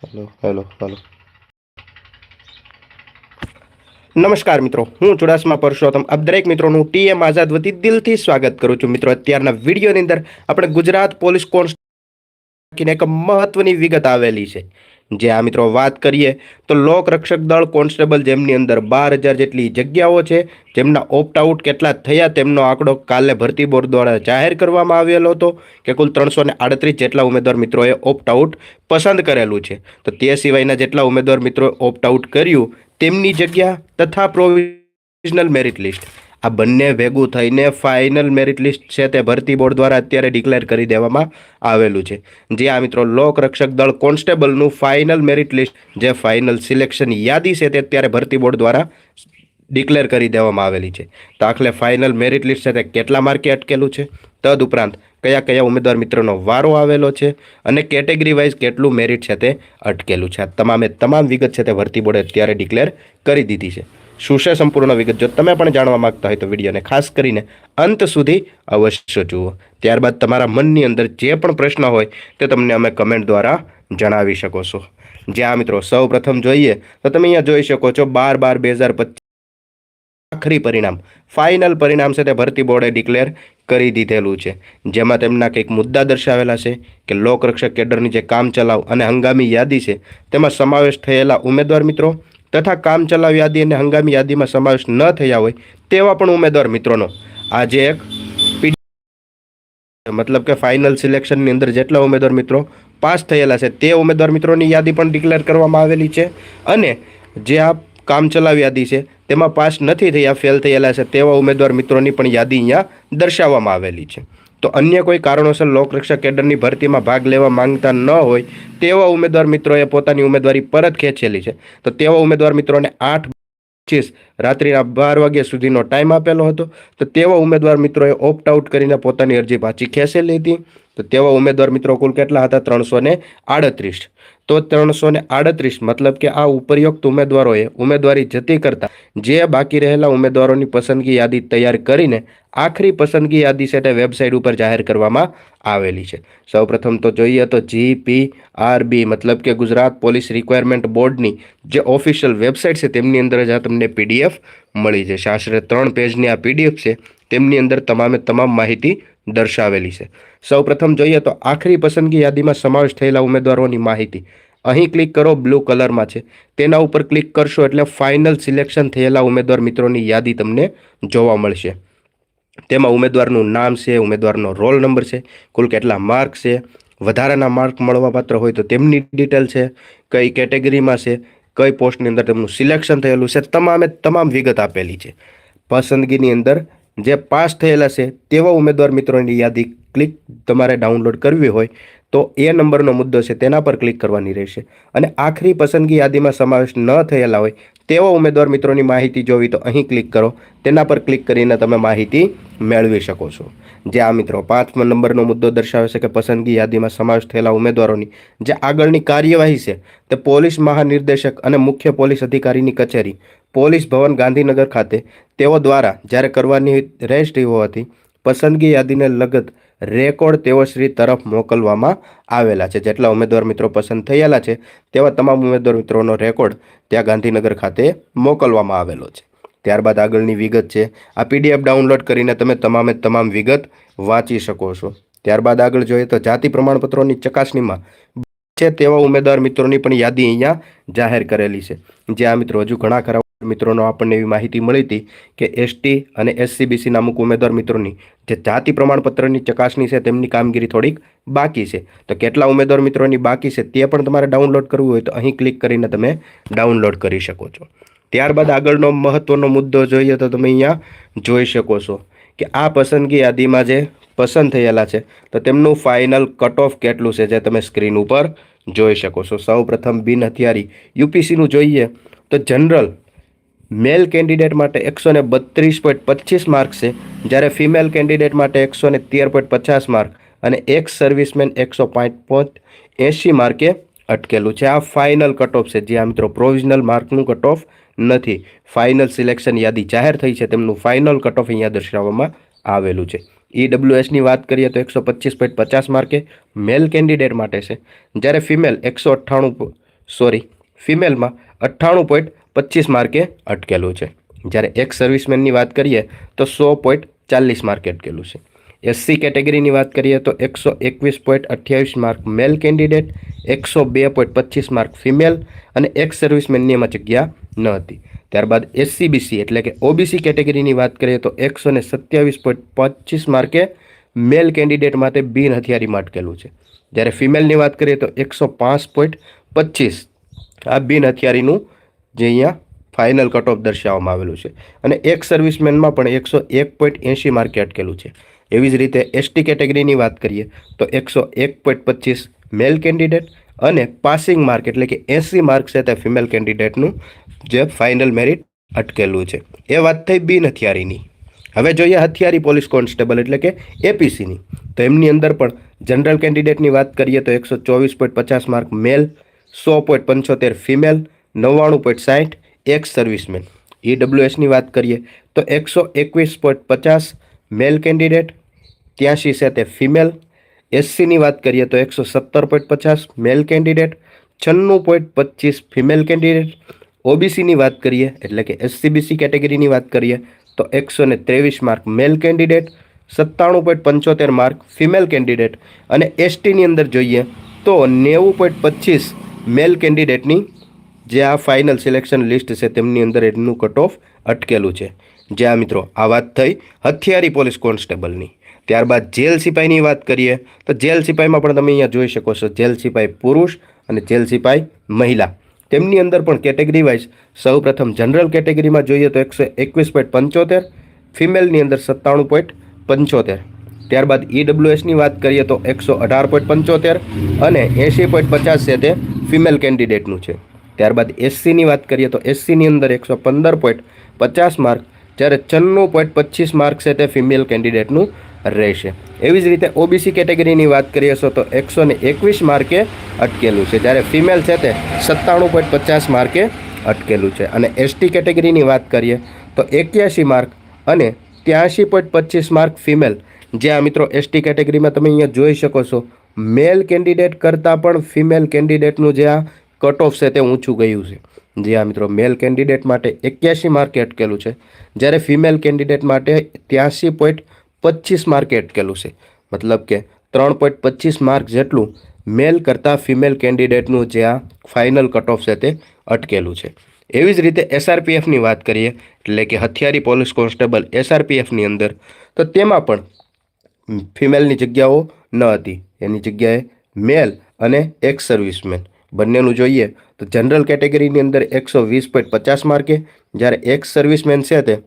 Hello hello hello. નમસ્કાર મિત્રો, હું ચુડાસમા પરસોત્તમ. આપ દરેક મિત્રોનું ટીએમ આઝાદ વતી દિલથી સ્વાગત કરું છું. મિત્રો, અત્યારના વિડીયોની અંદર આપણે ગુજરાત પોલીસ કોન્સ્ટેબલ એક મહત્વની વિગત આવેલી છે. જે આ મિત્રો વાત કરીએ, તો લોક રક્ષક દળ કોન્સ્ટેબલ જેમની અંદર બાર હજાર જેટલી જગ્યાઓ છે, જેમના ઓપ્ટ આઉટ કેટલા થયા તેમનો આંકડો કાલે ભરતી બોર્ડ દ્વારા જાહેર કરવામાં આવેલો હતો કે કુલ ત્રણસો આડત્રીસ જેટલા ઉમેદવાર મિત્રોએ ઓપ્ટ આઉટ પસંદ કરેલું છે. તો તે સિવાયના જેટલા ઉમેદવાર મિત્રોએ ઓપ્ટ આઉટ કર્યું, તેમની જગ્યા તથા પ્રોવિઝનલ મેરિટ લિસ્ટ આ બંને ભેગું થઈને ફાઇનલ મેરિટ લિસ્ટ છે તે ભરતી બોર્ડ દ્વારા અત્યારે ડિક્લેર કરી દેવામાં આવેલું છે. જે આ મિત્રો, લોક રક્ષક દળ કોન્સ્ટેબલનું ફાઇનલ મેરિટ લિસ્ટ જે ફાઇનલ સિલેક્શન યાદી છે તે અત્યારે ભરતી બોર્ડ દ્વારા ડિક્લેર કરી દેવામાં આવેલી છે. દાખલે ફાઇનલ મેરિટ લિસ્ટ છે તે કેટલા માર્કે અટકેલું છે? તદ ઉપરાંત કયા કયા ઉમેદવાર મિત્રોનો વારો આવેલો છે? અને કેટેગરી વાઇઝ કેટલું મેરિટ છે તે અટકેલું છે? આ તમામે તમામ વિગત છે તે ભરતી બોર્ડે અત્યારે ડિક્લેર કરી દીધી છે. શું છે સંપૂર્ણ વિગત જો તમે પણ જાણવા માંગતા હોય તો વિડીયોને ખાસ કરીને અંત સુધી અવશ્ય જુઓ. ત્યારબાદ તમારા મનની અંદર જે પણ પ્રશ્ન હોય તે તમને અમે કમેન્ટ દ્વારા જણાવી શકો છો. જે આ મિત્રો સૌ પ્રથમ જોઈએ તો તમે અહીંયા જોઈ શકો છો બાર બાર બે હજાર આખરી પરિણામ. ફાઇનલ પરિણામ છે તે ભરતી બોર્ડે ડિક્લેર કરી દીધેલું છે. જેમાં તેમના કંઈક મુદ્દા દર્શાવેલા છે કે લોકરક્ષક કેડરની જે કામ ચલાવ અને હંગામી યાદી છે તેમાં સમાવેશ થયેલા ઉમેદવાર મિત્રો તથા કામચલાઉ યાદી અને હંગામી યાદીમાં સમાવેશ ન થયા હોય તેવા પણ ઉમેદવાર મિત્રોનો આજે એક મતલબ કે ફાઇનલ સિલેક્શનની અંદર જેટલા ઉમેદવાર મિત્રો પાસ થયેલા છે તે ઉમેદવાર મિત્રોની યાદી પણ ડિક્લેર કરવામાં આવેલી છે અને જે આ કામચલાઉ યાદી છે તેમાં પાસ નથી થયા ફેલ થયેલા છે તેવા ઉમેદવાર મિત્રોની પણ યાદી અહીંયા દર્શાવવામાં આવેલી છે. તો અન્ય કોઈ કારણોસર લોકરક્ષક કેડરની ભરતીમાં ભાગ લેવા માંગતા ન હોય, તેવા ઉમેદવાર મિત્રોએ પોતાની ઉમેદવારી પરત ખેંચેલી છે. તો તેવા ઉમેદવાર મિત્રોને આઠ પચીસ રાત્રિના બાર વાગ્યા સુધીનો ટાઈમ આપેલો હતો. તો તેવા ઉમેદવાર મિત્રોએ ઓપ્ટ આઉટ કરીને પોતાની અરજી પાછી ખેંચેલી હતી. તો તેવા ઉમેદવાર મિત્રો કુલ કેટલા હતા? ત્રણસો ને આડત્રીસ. તો ત્રણસો આડત્રીસ મતલબ કે આ ઉપરયુક્ત ઉમેદવારોએ ઉમેદવારી જતી કરતા જે બાકી રહેલા ઉમેદવારોની પસંદગી યાદી તૈયાર કરીને આખરી પસંદગી યાદી તે વેબસાઇટ ઉપર જાહેર કરવામાં આવેલી છે. સૌપ્રથમ તો જોઈએ તો જી પી આર બી મતલબ કે ગુજરાત પોલીસ રિક્વાયરમેન્ટ બોર્ડની જે ઓફિશિયલ વેબસાઇટ છે તેમની અંદર જ આ તમને પીડીએફ મળી જશે આશરે ત્રણ પેજની આ પીડીએફ છે. તેમની અંદર તમામે તમામ માહિતી દર્શાવેલી છે. સૌપ્રથમ જોઈએ તો આખરી પસંદગી યાદીમાં સમાવેશ થયેલા ઉમેદવારોની માહિતી. અહીં ક્લિક કરો, બ્લુ કલરમાં છે. તેના ઉપર ક્લિક કરશો એટલે ફાઇનલ સિલેક્શન થયેલા ઉમેદવાર મિત્રોની યાદી તમને જોવા મળશે. તેમાં ઉમેદવારનું નામ છે, ઉમેદવારનો રોલ નંબર છે, કુલ કેટલા માર્ક છે, વધારાના માર્ક મળવાપાત્ર હોય તો તેમની ડિટેલ છે, કઈ કેટેગરીમાં છે, કઈ પોસ્ટની અંદર તેમનું સિલેક્શન થયેલું છે, તમામે તમામ વિગત આપેલી છે. પસંદગીની અંદર જે પાસ થયેલા છે તેવા ઉમેદવાર મિત્રોની યાદી ક્લિક તમારે ડાઉનલોડ કરવી હોય તો એ નંબરનો મુદ્દો છે તેના પર ક્લિક કરવાની રહેશે. અને આખરી પસંદગી યાદીમાં સમાવેશ ન થયેલા હોય તેવા ઉમેદવાર મિત્રોની માહિતી જોવી તો અહીં ક્લિક કરો. તેના પર ક્લિક કરીને તમે માહિતી મેળવી શકો છો. જે આ મિત્રો પાંચમા નંબરનો મુદ્દો દર્શાવે છે કે પસંદગી યાદીમાં સમાવેશ થયેલા ઉમેદવારોની જે આગળની કાર્યવાહી છે તે પોલીસ મહાનિર્દેશક અને મુખ્ય પોલીસ અધિકારીની કચેરી, પોલીસ ભવન ગાંધીનગર ખાતે. તેઓ દ્વારા જ્યારે કરવાની રહેતી હોવાથી પસંદગી યાદીને લગત રેકોર્ડ તેઓશ્રી તરફ મોકલવામાં આવેલા છે. જેટલા ઉમેદવાર મિત્રો પસંદ થયેલા છે, તેવા તમામ ઉમેદવાર મિત્રોનો રેકોર્ડ ત્યાં ગાંધીનગર ખાતે મોકલવામાં આવેલો છે. ત્યારબાદ આગળની વિગત છે. આ પીડીએફ ડાઉનલોડ કરીને તમે તમામે તમામ વિગત વાંચી શકો છો. ત્યારબાદ આગળ જોઈએ તો જાતિ પ્રમાણપત્રોની ચકાસણીમાં છે તેવા ઉમેદવાર મિત્રોની પણ યાદી અહીંયા જાહેર કરેલી છે. જે આ મિત્રો હજુ ઘણા ખરા મિત્રોનો આપણને એવી માહિતી મળી હતી કે એસટી અને એસસીબીસીના અમુક ઉમેદવાર મિત્રોની જે જાતિ પ્રમાણપત્રની ચકાસણી છે તેમની કામગીરી થોડીક બાકી છે. તો કેટલા ઉમેદવાર મિત્રોની બાકી છે તે પણ તમારે ડાઉનલોડ કરવું હોય તો અહીં ક્લિક કરીને તમે ડાઉનલોડ કરી શકો છો. ત્યારબાદ આગળનો મહત્વનો મુદ્દો જોઈએ તો તમે અહીંયા જોઈ શકો છો કે આ પસંદગી યાદીમાં જે પસંદ થયેલા છે તો તેમનું ફાઇનલ કટ ઓફ કેટલું છે જે તમે સ્ક્રીન ઉપર જોઈ શકો છો. સૌ પ્રથમ બિન હથિયારી યુપીસીનું જોઈએ તો જનરલ મેલ કેન્ડિડેટ માટે એકસો ને બત્રીસ પોઈન્ટ પચીસ માર્ક છે, જ્યારે ફિમેલ કેન્ડિડેટ માટે એકસો ને તેર પોઈન્ટ પચાસ માર્ક અને એક સર્વિસમેન એકસો પાંચ પોઈન્ટ એંશી માર્કે અટકેલું છે. આ ફાઇનલ કટ ઓફ છે. જે આ મિત્રો પ્રોવિઝનલ માર્કનું કટ ઓફ નથી. ફાઇનલ સિલેક્શન યાદી જાહેર થઈ છે. તેમનું ફાઇનલ કટ ઓફ અહીંયા દર્શાવવામાં આવેલું છે. ઈડબ્લ્યુએસની વાત કરીએ તો એકસો પચીસ પોઈન્ટ પચાસ માર્કે મેલ કેન્ડિડેટ માટે છે. જ્યારે ફિમેલ એકસો અઠ્ઠાણું સોરી ફિમેલમાં અઠ્ઠાણું પોઈન્ટ પચીસ માર્કે અટકેલું છે. જ્યારે એક સર્વિસમેનની વાત કરીએ તો સો પોઈન્ટ ચાલીસ માર્કે અટકેલું છે. એસસી કેટેગરીની વાત કરીએ તો એકસો એકવીસ પોઈન્ટ અઠ્યાવીસ માર્ક મેલ કેન્ડિડેટ એકસો બે પોઈન્ટ પચીસ માર્ક ફિમેલ અને એક સર્વિસમેનની એમાં જગ્યા ન હતી. ત્યારબાદ એસસીબીસી એટલે કે ઓબીસી કેટેગરીની વાત કરીએ તો એકસો ને સત્યાવીસ પોઈન્ટ પચીસ માર્કે મેલ કેન્ડિડેટ માટે બિન હથિયારીમાં અટકેલું છે. જ્યારે ફિમેલની વાત કરીએ તો એકસો પાંચ પોઈન્ટ પચીસ આ બિન હથિયારીનું જે અહીંયા ફાઇનલ કટ ઓફ દર્શાવવામાં આવેલું છે. અને એક સર્વિસમેનમાં પણ એકસો એક પોઈન્ટ એંશી માર્કે અટકેલું છે. એવી જ રીતે એસટી કેટેગરીની વાત કરીએ, તો એકસો એક પોઈન્ટ પચીસ મેલ કેન્ડિડેટ અને પાસિંગ માર્ક એટલે કે એંસી માર્ક છે તે ફિમેલ કેન્ડિડેટનું જે ફાઇનલ મેરિટ અટકેલું છે. એ વાત થઈ બિન હથિયારીની. હવે જોઈએ હથિયારી પોલીસ કોન્સ્ટેબલ એટલે કે એપીસીની તો એમની અંદર પણ જનરલ કેન્ડિડેટની વાત કરીએ, તો એકસો ચોવીસ પોઈન્ટ પચાસ માર્ક મેલ સો પોઈન્ટ પંચોતેર ફિમેલ નવ્વાણું પોઈન્ટ સાઠ એક્સ સર્વિસમેન ઈડબ્લ્યુએસની વાત કરીએ, તો એકસો એકવીસ પોઈન્ટ પચાસ મેલ કેન્ડિડેટ ત્યાંશી છે તે ફિમેલ એસસીની વાત કરીએ, તો એકસો સત્તર પોઈન્ટ પચાસ મેલ કેન્ડિડેટ છન્નું પોઈન્ટ પચીસ ફિમેલ કેન્ડિડેટ ઓબીસીની વાત કરીએ, એટલે કે એસસીબીસી કેટેગરીની વાત કરીએ, તો એકસો ને ત્રેવીસ માર્ક મેલ કેન્ડિડેટ સત્તાણું પોઈન્ટ પંચોતેર માર્ક ફિમેલ કેન્ડિડેટ અને એસટીની અંદર જોઈએ, તો નેવું પોઈન્ટ પચીસ મેલ કેન્ડિડેટની જે આ ફાઇનલ સિલેક્શન લિસ્ટ છે તેમની અંદર એમનું કટ ઓફ અટકેલું છે. જે આ મિત્રો, આ વાત થઈ હથિયારી પોલીસ કોન્સ્ટેબલની. ત્યારબાદ જેલ સિપાહીની વાત કરીએ, તો જેલ સિપાહીમાં પણ તમે અહીંયા જોઈ શકો છો, જેલ સિપાહી પુરુષ અને જેલ સિપાહી મહિલા. તેમની અંદર પણ કેટેગરી વાઇઝ સૌપ્રથમ જનરલ કેટેગરીમાં જોઈએ તો એકસો એકવીસ પોઈન્ટ પંચોતેર ફિમેલની અંદર સત્તાણું પોઈન્ટ પંચોતેર. ત્યારબાદ ઈડબ્લ્યુએસની વાત કરીએ તો એકસો અઢાર પોઈન્ટ પંચોતેર અને એંશી પોઈન્ટ પચાસ છે તે ફિમેલ કેન્ડિડેટનું છે. ત્યારબાદ એસસીની વાત કરીએ તો એસસીની અંદર એકસો પંદર પોઈન્ટ પચાસ માર્ક જ્યારે છન્નું પોઈન્ટ પચીસ માર્ક છે તે ફિમેલ કેન્ડિડેટનું રહેશે. એવી જ રીતે ઓબીસી કેટેગરીની વાત કરીએ છો તો એકસો ને એકવીસ માર્કે અટકેલું છે, જ્યારે ફિમેલ છે તે સત્તાણું પોઈન્ટ પચાસ માર્કે અટકેલું છે. અને એસટી કેટેગરીની વાત કરીએ તો એક્યાસી માર્ક અને ત્યાંશી પોઈન્ટ પચીસ માર્ક ફિમેલ જ્યાં મિત્રો એસટી કેટેગરીમાં તમે અહીંયા જોઈ શકો છો. મેલ કેન્ડિડેટ કરતાં પણ ફિમેલ કેન્ડિડેટનું જે આ કટ ઓફ છે તે ઊંચું ગયું છે. જે આ મિત્રો મેલ કેન્ડિડેટ માટે એક્યાસી માર્કે અટકેલું છે. જ્યારે ફિમેલ કેન્ડિડેટ માટે ત્યાંસી પોઈન્ટ પચીસ માર્કે અટકેલું છે. મતલબ કે ત્રણ પોઈન્ટ પચીસ માર્ક જેટલું મેલ કરતાં ફિમેલ કેન્ડિડેટનું જે આ ફાઇનલ કટ ઓફ છે તે અટકેલું છે. એવી જ રીતે એસઆરપીએફની વાત કરીએ, એટલે કે હથિયારી પોલીસ કોન્સ્ટેબલ એસઆરપીએફની અંદર, તો તેમાં પણ ફિમેલની જગ્યાઓ ન હતી. એની જગ્યાએ મેલ અને એક્સ સર્વિસમેન બંનેનું જોઈએ તો જનરલ કેટેગરીની અંદર એકસો વીસ પોઈન્ટ પચાસ માર્કે જ્યારે એક્સ સર્વિસમેન છે તે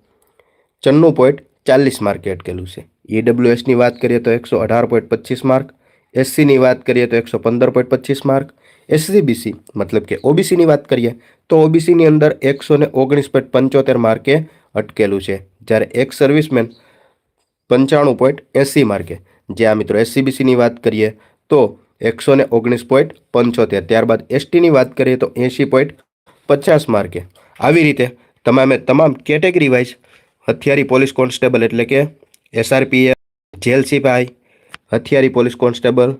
ચન્નું પોઈન્ટ ચાલીસ માર્કે અટકેલું છે. ઈડબ્લ્યુએસની વાત કરીએ તો એકસો અઢાર પોઈન્ટ પચીસ માર્ક એસસીની વાત કરીએ તો એકસો પંદર પોઈન્ટ પચીસ માર્ક એસસીબીસી મતલબ કે ઓબીસીની વાત કરીએ તો ઓબીસીની અંદર એકસો ને ઓગણીસ પોઈન્ટ પંચોતેર માર્કે અટકેલું છે. જ્યારે એક સર્વિસમેન પંચાણું પોઈન્ટ એંસી માર્કે જે આ મિત્રો એસસીબીસીની વાત કરીએ તો એકસો ઓગણીસ પોઈન્ટ પંચોતેર. ત્યારબાદ એસટીની વાત કરીએ તો એંશી પોઈન્ટ પચાસ માર્કે. આવી રીતે તમામે તમામ કેટેગરી વાઇઝ હથિયારી પોલીસ કોન્સ્ટેબલ એટલે કે એસઆરપીએફ જેલ સિપાઈ, હથિયારી પોલીસ કોન્સ્ટેબલ,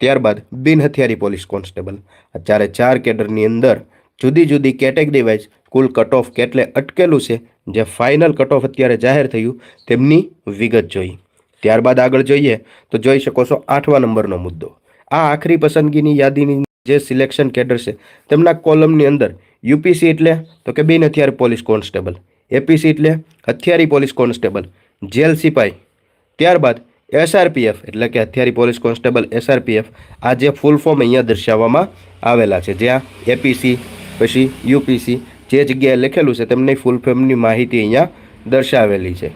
ત્યારબાદ બિન હથિયારી પોલીસ કોન્સ્ટેબલ. આ ચારે કેડરની અંદર જુદી જુદી કેટેગરી વાઇઝ કુલ કટ ઓફ કેટલે અટકેલું છે, જે ફાઇનલ કટ ઓફ અત્યારે જાહેર થયું, તેમની વિગત જોઈ. ત્યારબાદ આગળ જોઈએ તો જોઈ શકો છો આઠમા નંબરનો મુદ્દો. આ આખરી પસંદગીની યાદીની જે સિલેક્શન કેડર છે, તેમના કોલમની અંદર યુપીસી એટલે તો કે બિન હથિયારી પોલીસ કોન્સ્ટેબલ એપીસી એટલે હથિયારી પોલીસ કોન્સ્ટેબલ, જેલ સિપાઈ, ત્યારબાદ એસઆરપીએફ એટલે કે હથિયારી પોલીસ કોન્સ્ટેબલ એસઆરપીએફ આ જે ફૂલ ફોર્મ અહીંયા દર્શાવવામાં આવેલા છે જ્યાં એપીસી પછી યુપીસી જે જગ્યાએ લખેલું છે, તેમની ફૂલ ફોર્મની માહિતી અહીંયા દર્શાવેલી છે.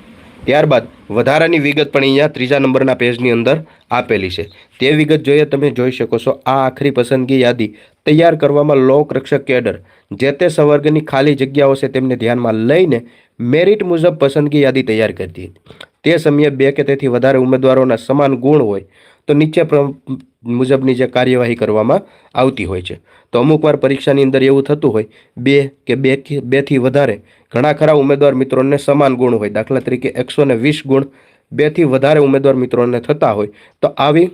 ત્યારબાદ વધારાની વિગત પણ અહીંયા ત્રીજા નંબરના પેજની અંદર આપેલી છે. તે વિગત જોઈએ તમે જોઈ શકો છો, આ આખરી પસંદગી યાદી તૈયાર કરવામાં લોક રક્ષક કેડર જે તે સંવર્ગની ખાલી જગ્યાઓ છે તેમને ધ્યાનમાં લઈને મેરિટ મુજબ પસંદગી યાદી તૈયાર કરતી હતી. તે સમયે બે કે તેથી વધારે ઉમેદવારોના સમાન ગુણ હોય તો નીચે મુજબની જે કાર્યવાહી કરવામાં આવતી હોય છે. તો અમુકવાર પરીક્ષાની અંદર એવું થતું હોય, બે કે બે બેથી વધારે ઘણા ખરા ઉમેદવાર મિત્રોને સમાન ગુણ હોય. દાખલા તરીકે એકસો વીસ ગુણ બેથી વધારે ઉમેદવાર મિત્રોને થતા હોય. તો આવી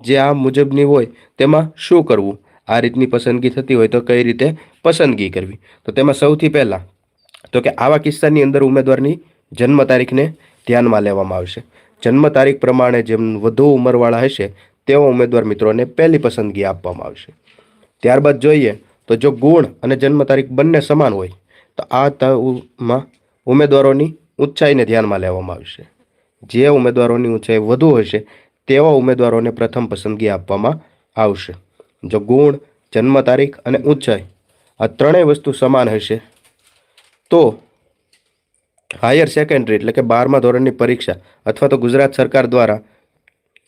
જે આ મુજબની હોય, તેમાં શું કરવું? આ રીતની પસંદગી થતી હોય તો કઈ રીતે પસંદગી કરવી? તો તેમાં સૌથી પહેલાં તો કે આવા કિસ્સાની અંદર ઉમેદવારની જન્મ તારીખને ધ્યાનમાં લેવામાં આવશે. જન્મ તારીખ પ્રમાણે જેમ વધુ ઉંમરવાળા હશે, તેવા ઉમેદવાર મિત્રોને પહેલી પસંદગી આપવામાં આવશે. ત્યારબાદ જોઈએ તો જો ગુણ અને જન્મ તારીખ બંને સમાન હોય, તો આ તમાં ઉમેદવારોની ઊંચાઈને ધ્યાનમાં લેવામાં આવશે. જે ઉમેદવારોની ઊંચાઈ વધુ હશે, તેવા ઉમેદવારોને પ્રથમ પસંદગી આપવામાં આવશે. જો ગુણ, જન્મ તારીખ અને ઊંચાઈ આ ત્રણેય વસ્તુ સમાન હશે, તો હાયર સેકન્ડરી એટલે કે બારમા ધોરણની પરીક્ષા અથવા તો ગુજરાત સરકાર દ્વારા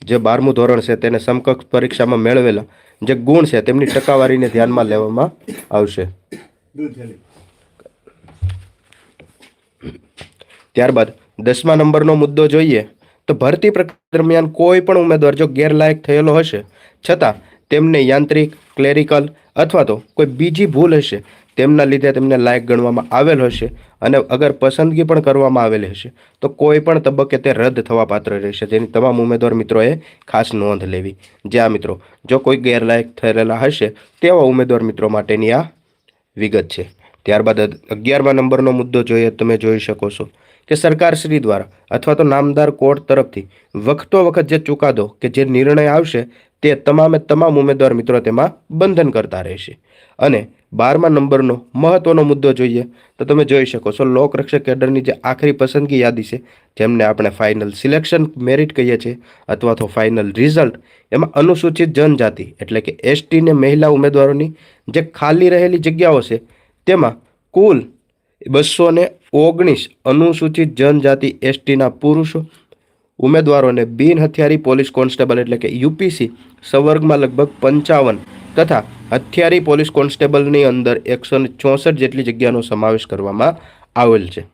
જે બારમું ધોરણ છે તેને સમકક્ષ પરીક્ષામાં મેળવેલા જે ગુણ છે તેમની ટકાવારીને ધ્યાનમાં લેવામાં આવશે. ત્યારબાદ દસમા નંબરનો મુદ્દો જોઈએ તો ભરતી પ્રક્રિયા દરમિયાન કોઈ પણ ઉમેદવાર જો ગેરલાયક થયેલો હશે, છતાં તેમને યાંત્રિક, ક્લેરિકલ અથવા તો કોઈ બીજી ભૂલ હશે તેમના લીધે તેમને લાયક ગણવામાં આવેલ હશે અને અગર પસંદગી પણ કરવામાં આવેલી હશે, તો કોઈ પણ તબક્કે તે રદ થવા પાત્ર રહેશે. જેની તમામ ઉમેદવાર મિત્રોએ ખાસ નોંધ લેવી. જ્યાં મિત્રો, જો કોઈ ગેરલાયક થયેલા હશે, તેવા ઉમેદવાર મિત્રો માટેની આ વિગત છે. ત્યારબાદ અગિયારમા નંબરનો મુદ્દો જોઈએ, તમે જોઈ શકો છો કે સરકારશ્રી દ્વારા અથવા તો નામદાર કોર્ટ તરફથી વખતો વખત જે ચુકાદો કે જે નિર્ણય આવશે તે તમામે તમામ ઉમેદવાર મિત્રો તેમાં બંધન કરતા રહેશે. અને બારમા નંબરનો મહત્વનો મુદ્દો જોઈએ તો તમે જોઈ શકો છો, લોકરક્ષક કેડરની જે આખરી પસંદગી યાદી છે, જેમને આપણે ફાઇનલ સિલેક્શન મેરિટ કહીએ છીએ અથવા તો ફાઇનલ રિઝલ્ટ એમાં અનુસૂચિત જનજાતિ એટલે કે એસટી ને મહિલા ઉમેદવારોની જે ખાલી રહેલી જગ્યાઓ છે, તેમાં કુલ બસો ઓગણીસ અનુસૂચિત જનજાતિ એસટીના પુરુષો ઉમેદવારોને બિન હથિયારી પોલીસ કોન્સ્ટેબલ એટલે કે યુપીસી સંવર્ગમાં લગભગ પંચાવન તથા હથિયારી પોલીસ કોન્સ્ટેબલની અંદર એકસો ચોસઠ જેટલી જગ્યાનો સમાવેશ કરવામાં આવેલ છે.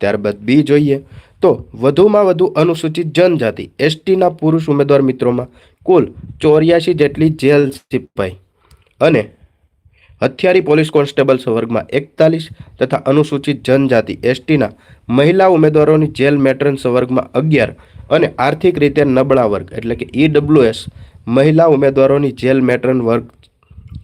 ત્યારબાદ બી જોઈએ તો વધુમાં વધુ અનુસૂચિત જનજાતિ એસટીના પુરુષ ઉમેદવાર મિત્રોમાં કુલ ચોર્યાસી જેટલી જેલ સિપાઈ અને હથિયારી પોલીસ કોન્સ્ટેબલ વર્ગમાં એકતાલીસ તથા અનુસૂચિત જનજાતિ એસટીના મહિલા ઉમેદવારોની જેલ મેટ્રન વર્ગમાં અગિયાર અને આર્થિક રીતે નબળા વર્ગ એટલે કે ઈડબ્લ્યુએસ મહિલા ઉમેદવારોની જેલ મેટ્રન વર્ગ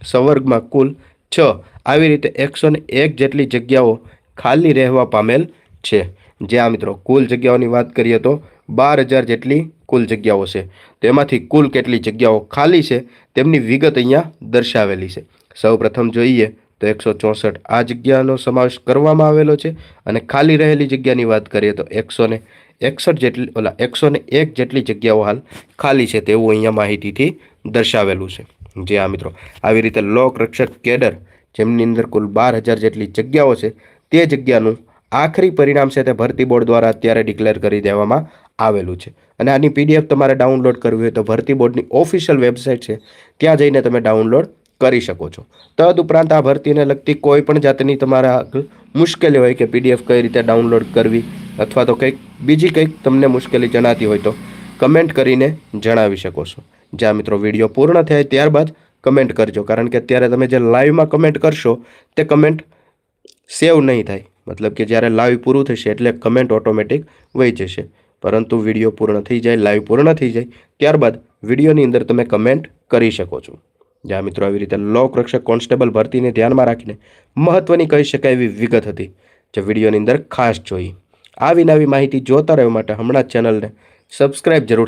સંવર્ગમાં કુલ છ. આવી રીતે એકસો ને એક જેટલી જગ્યાઓ ખાલી રહેવા પામેલ છે. જે આ મિત્રો કુલ જગ્યાઓની વાત કરીએ તો બાર હજાર જેટલી કુલ જગ્યાઓ છે. તેમાંથી કુલ કેટલી જગ્યાઓ ખાલી છે તેમની વિગત અહીંયા દર્શાવેલી છે. સૌ પ્રથમ જોઈએ તો એકસો ચોસઠ આ જગ્યાનો સમાવેશ કરવામાં આવેલો છે અને ખાલી રહેલી જગ્યાની વાત કરીએ તો એકસો ને એકસઠ જેટલી, ઓલા, એકસો ને એક જેટલી જગ્યાઓ હાલ ખાલી છે તેવું અહીંયા માહિતીથી દર્શાવેલું છે. જે આ મિત્રો. આવી રીતે લોક રક્ષક કેડર, જેમની અંદર કુલ બાર હજાર જેટલી જગ્યાઓ છે, તે જગ્યાનું આખરી પરિણામ છે તે ભરતી બોર્ડ દ્વારા અત્યારે ડિક્લેર કરી દેવામાં આવેલું છે. અને આની પીડીએફ તમારે ડાઉનલોડ કરવી હોય તો ભરતી બોર્ડની ઓફિશિયલ વેબસાઇટ છે, ત્યાં જઈને તમે ડાઉનલોડ કરી શકો છો. તદ ઉપરાંત આ ભરતીને લગતી કોઈ પણ જાતની તમારા મુશ્કેલી હોય કે પીડીએફ કઈ રીતે ડાઉનલોડ કરવી અથવા તો કંઈક બીજી કંઈક તમને મુશ્કેલી જણાતી હોય તો કમેન્ટ કરીને જણાવી શકો છો. જ્યાં મિત્રો, વીડિયો પૂર્ણ થાય ત્યારબાદ કમેન્ટ કરજો. કારણ કે અત્યારે તમે જે લાઈવમાં કમેન્ટ કરશો, તે કમેન્ટ સેવ નહીં થાય. મતલબ કે જ્યારે લાઈવ પૂરું થશે એટલે કમેન્ટ ઓટોમેટિક વહી જશે. પરંતુ વીડિયો પૂર્ણ થઈ જાય, લાઈવ પૂર્ણ થઈ જાય, ત્યારબાદ વિડીયોની અંદર તમે કમેન્ટ કરી શકો છો. જ્યાં મિત્રો, આવી રીતે લોક રક્ષક કોન્સ્ટેબલ ભરતીને ધ્યાનમાં રાખીને મહત્ત્વની કહી શકાય એવી વિગત હતી, જે વિડીયોની અંદર ખાસ જોઈ. આવી નવી માહિતી જોતા રહેવા માટે હમણાં ચેનલને સબસ્ક્રાઇબ જરૂર